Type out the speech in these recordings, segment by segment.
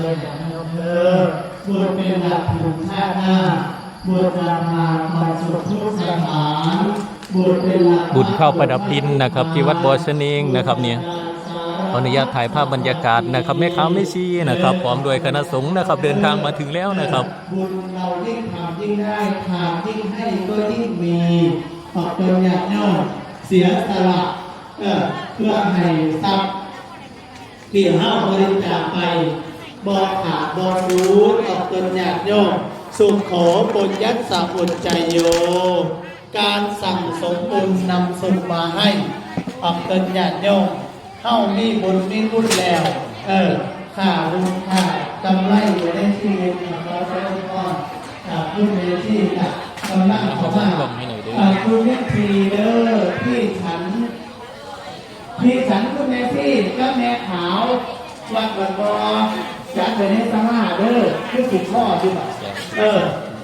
เลยอย่างนี้เธอบุญเป็นหลักถึงชาติหน้าบุญนำมาบรรสุทุกสถานบุญเป็นหลักบุญเข้าประดับดินนะครับ ที่วัดบอชนิงนะครับเนี่ยขออนุญาตถ่ายภาพบรรยากาศนะครับแม่ค้าไม่ชี้นะครับพร้อมด้วยคณะสงฆ์นะครับเดินทางมาถึงแล้วนะครับ บุญเรายิ่งทำยิ่งได้ทำยิ่งให้ก็ยิ่งมีขอบคุณญาติโยมเสียสละเออเพื่อให้ทรัพย์ที่ห้าบริจาคไป บอขาดบอรู้ตอบตนญาติโยมสุขโขปุญยัสสะบุญใจโย การสั่งสมบุญนำสุขมาให้ตอบตนญาติโยมเข้ามีบุญมีบุญแล้ว เออข่าบุญข่ากำไรอยู่ในชีวิตของเราทุกคนข่าบุญในที่ค่ะกำลังของมาบอกให้หน่อยเด้ออ่าคุณเมธีเด้อที่ฉัน พี่ฉันคุณแม่พี่ก็แม่ขาว วัดบันบอจัดไปในสมาเด้อคือสุดข้อดีกว่าเออ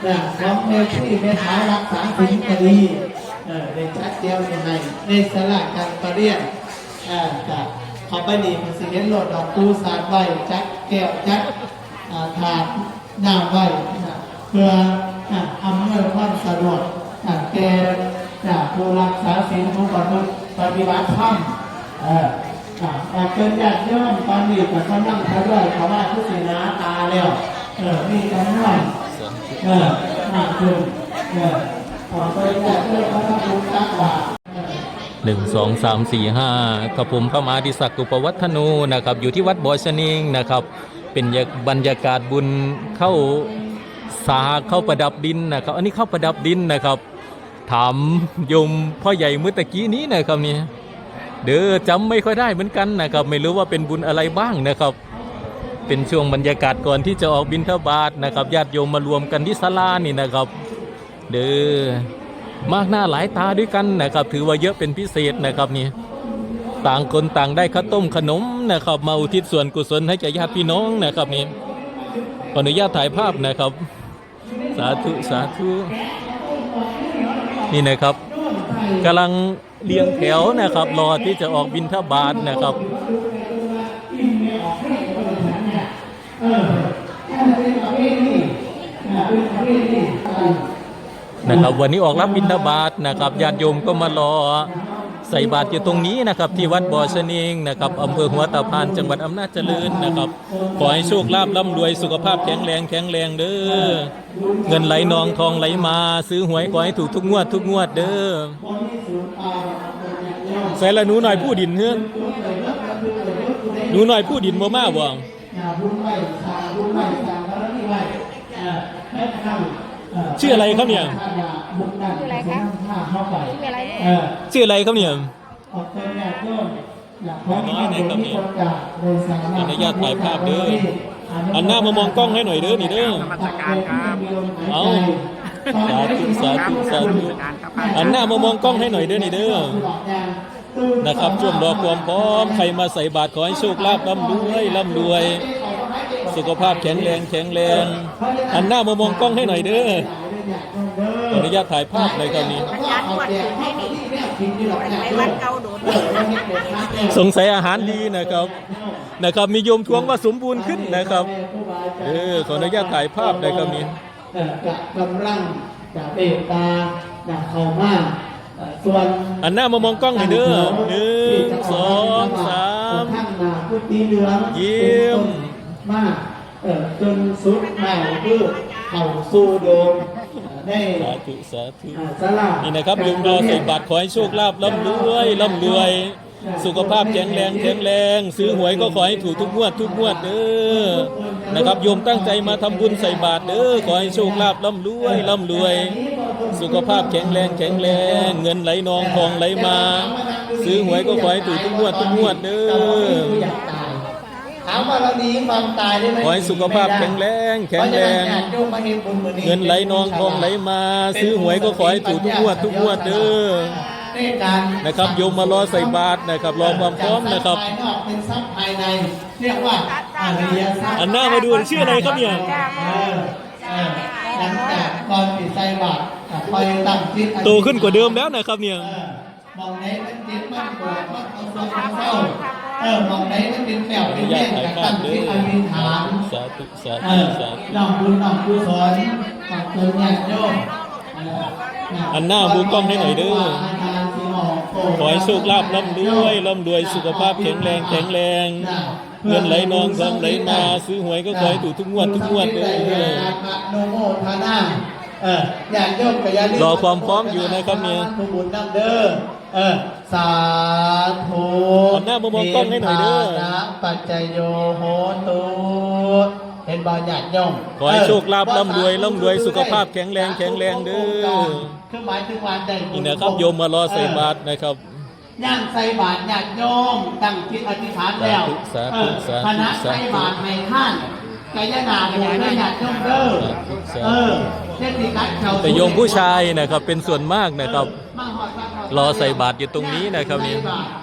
นะของแม่พี่แม่ขารักษาสิงคดีเออในชัดเดียวยังไงในสลากการประเรียนอ่าจ้ะขาไปดีมันสิเห็นโหลดดอกปูสาดใบจัดแก้วจัดอ่าถาดน้ำใบเพื่ออ่าอำนวยความสะดวกอ่าแก่อ่าผู้รักษาศีลผู้ปฏิบัติธรรมเอออะออกเป็นญาติโยมตอนนี้ก็กำลังทะเลาะเขาว่าทุกสินาตาแล้วเออมีกันหน่อยเออมากขึ้นเออออกเป็นญาติโยมเขาต้องรู้จักว่าหนึ่งสองสามสี่ห้ากับผมพระมหาดิศักดิ์อุปวัฒนูนะครับ อยู่ที่วัดบอชนิงนะครับ เป็นบรรยากาศบุญเข้าสาเข้าประดับดินนะครับ อันนี้เข้าประดับดินนะครับ ถามยมพ่อใหญ่เมื่อตะกี้นี้นะครับเนี่ย เด้อจำไม่ค่อยได้เหมือนกันนะครับ ไม่รู้ว่าเป็นบุญอะไรบ้างนะครับ เป็นช่วงบรรยากาศก่อนที่จะออกบิณฑบาตนะครับญาติโยมมารวมกันที่ศาลานี่นะครับ เด้อมากหน้าหลายตาด้วยกันนะครับ ถือว่าเยอะเป็นพิเศษนะครับนี่ต่างคนต่างได้ข้าวต้มขนมนะครับ มาอุทิศส่วนกุศลให้แก่ญาติพี่น้องนะครับนี่ขออนุญาตถ่ายภาพนะครับ สาธุสาธุนี่นะครับ กำลังเรียงแถวนะครับ รอที่จะออกบินทบาทนะครับนะครับ วันนี้ออกรับบินทบาทนะครับญาติโยมก็มารอ ใส่บาตรอยู่ตรงนี้นะครับ ที่วัดบ่อชะนิงนะครับอำเภอหัวตะพานจังหวัดอำนาจเจริญนะครับ ขอให้โชคลาภร่ำรวยสุขภาพแข็งแรงแข็งแรงเด้อเงินไหลนองทองไหลมา ซื้อหวยขอให้ถูกทุกงวดทุกงวดเด้อใส่ละหนูหน่อยผู้ดินเฮ้อหนูหน่อยผู้ดินบ่มาบ่อย่าบุญไหวสาบุญไหวสาแล้วนี่ไวเอ่อแม่ทำ ชื่ออะไรครับเนี่ยถ้าอย่าบุญดันชื่ออะไรคะถ้าเข้าไปชื่ออะไรเออชื่ออะไรครับเนี่ยออกเป็นญาติโยมอยากขอน้อยในครับเนี่ยคนกราบโดยสามารถขออนุญาตถ่ายภาพเด้ออันหน้ามามองกล้องให้หน่อยเด้อนี่เด้อเอาสาธุสาธุสาธุอันหน้ามามองกล้องให้หน่อยเด้อนี่เด้อนะครับช่วงรอความพร้อมใครมาใส่บาตรขอให้โชคลาภร่ำรวยร่ำรวย สุขภาพแข็งแรงแข็งแรงอันหน้ามามองกล้องให้หน่อยเด้อขออนุญาตถ่ายภาพในคราวนี้ อาจารย์ปวดถึงให้นี่ไปวัดเก่าโดดสงสัยอาหารดีนะครับนะครับมีโยมทวงว่าสมบูรณ์ขึ้นนะครับเออขออนุญาตถ่ายภาพในคราวนี้เอ่อจะกำลังจะเบตตาจะเข้ามาเอ่อส่วนอันหน้ามามองกล้องหน่อยเด้อหนึ่งสองสามข้างหน้าพุทธิเหลืองเยี่ยม มากเออจนสุดแนวคือเข้าสู่โดมเอ่อได้สาธุสาธุอ่าสลานี่นะครับโยมรอใส่บาตรขอให้โชคลาภร่ำรวยร่ำรวย สุขภาพแข็งแรงแข็งแรง ซื้อหวยก็ขอให้ถูกทุกงวดทุกงวดเด้อนะครับโยมตั้งใจมาทำบุญใส่บาตรเด้อขอให้โชคลาภร่ำรวยร่ำรวย สุขภาพแข็งแรงแข็งแรง เงินไหลนองทองไหลมา ซื้อหวยก็ขอให้ถูกทุกงวดทุกงวดเด้ออยากตาย ถามว่าเราหนีความตายได้ไหมขอให้สุขภาพแข็งแรงแข็งแรงเพาะฉะนั้นญาติโยมมาเห็นบุญมื้อเงินไหลนองทองไหลมา ซื้อหวยก็ขอให้ถูกทุกงวดทุกงวดเด้อในการนะครับโยมมารอใส่บาตรนะครับรอความพร้อมนะครับจากทรัพย์ภายนอกเป็นทรัพย์ภายในเรียกว่าอริยทรัพย์อันหน้ามาดูชื่ออะไรครับเนี่ยเออเออหลังจากก่อนปิดใส่บาตรอะคอยตั้งจิตอธิษฐโตขึ้นกว่าเดิมแล้วนะครับเนี่ยเออมองไหนมันจิตมันปวดมันเอาความเศร้า เออมองไหนมันเป็นแปลวเป็นแม่จากตั้งจิตอธิษฐานสาธุสาเอธุอสาธุน้องบุญน้องกุศลขอบคุณญาติโยมเอออันหน้าบูกล้องให้หน่อยเด้อขอให้โชคลาภร่ำรวยร่ำรวยสุขภาพแข็งแรงแข็งแรงเงินไหลนองทองไหลมาซื้อหวยก็ขอให้ถูกทุกงวดทุกงวดเด้อโนโมทานา เออญาติโยมก็อย่าลืมรอความพร้อมอยู่นะครับเนี่ยทุกบุญนำเด้อเออสาธุหันหน้ามามองกล้องให้หน่อยเด้อนิพพานะปัจจโยโหตุเห็นบ่ญาติโยมขอให้โชคลาภร่ำรวยร่ำรวยสุขภาพแข็งแรงแข็งแรงเด้อเครื่องหมายถึงวันใดนี่นะครับโยมมารอใส่บาตรนะครับ ย่างใส่บาตรญาติโยมตั้งจิตอธิษฐานแล้วสาธุเออสาธุคณะใส่บาตรในท่าน กายนาบุญด้วยญาติโยมเด้อสาธุเออเทศนิกัดเขาแต่โยมผู้ชายนะครับเป็นส่วนมากนะครับมาหอดมาหอดรอใส่บาตรอยู่ตรงนี้นะครับนี่ใส่บาตร